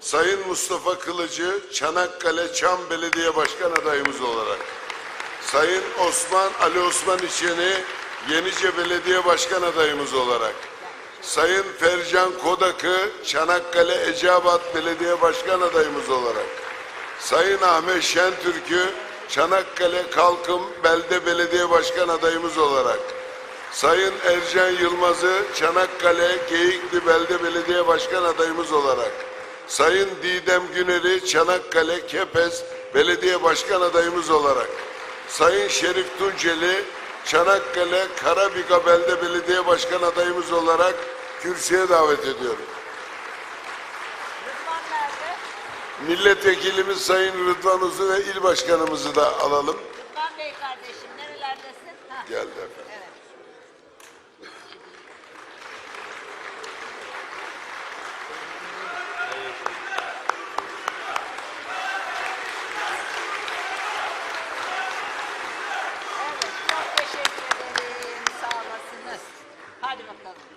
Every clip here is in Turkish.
Sayın Mustafa Kılıcı Çanakkale Çam Belediye Başkan adayımız olarak. Sayın Osman Ali Osman İçeni Yenice Belediye Başkan adayımız olarak. Sayın Fercan Kodak'ı Çanakkale Eceabat Belediye Başkan adayımız olarak. Sayın Ahmet Şentürk'ü Çanakkale Kalkım Belde Belediye Başkan adayımız olarak. Sayın Ercan Yılmaz'ı Çanakkale Geyikli Belde Belediye Başkan adayımız olarak. Sayın Didem Güner'i Çanakkale Kepez Belediye Başkan adayımız olarak. Sayın Şerif Tunceli Çanakkale Karabiga Belde Belediye Başkan adayımız olarak kürsüye davet ediyorum. Milletvekilimiz Sayın Rıdvan Uzun ve il başkanımızı da alalım. Rıdvan Bey kardeşim nerelerdesin? Ha. Geldi efendim. Evet, çok teşekkür ederim. Sağ olasınız. Hadi bakalım.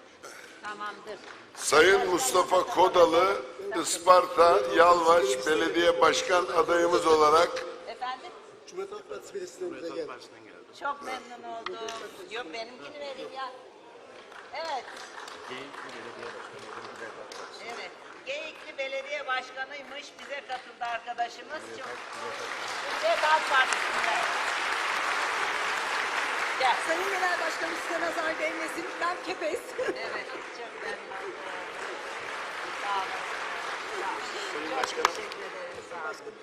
Tamamdır. Sayın Mustafa Kodalı Isparta Yalvaç Belediye Başkan adayımız olarak Efendim? Cumhuriyet Halk Partisi meclislerimize geldi. Çok memnun oldum. Yok benimkini vereyim ya. Evet. Evet. Geyikli Belediye Başkanıymış. Bize katıldı arkadaşımız. Çok... Cumhuriyet Halk Partisi'nde. Gel. Sayın Genel Başkanım size nazar değmesin. Ben Kepez. Evet. Çok memnun oldum. Sağ olun. Sağ olun. Çok teşekkür ederim. Sağ olun.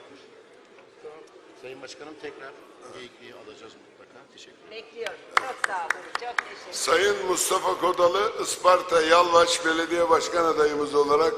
Sayın Başkanım tekrar geyikliği alacağız mutlaka. Teşekkür ederim. Bekliyorum. Çok sağ olun. Çok teşekkür ederim. Sayın Mustafa Kodalı Isparta Yalvaç Belediye Başkan adayımız olarak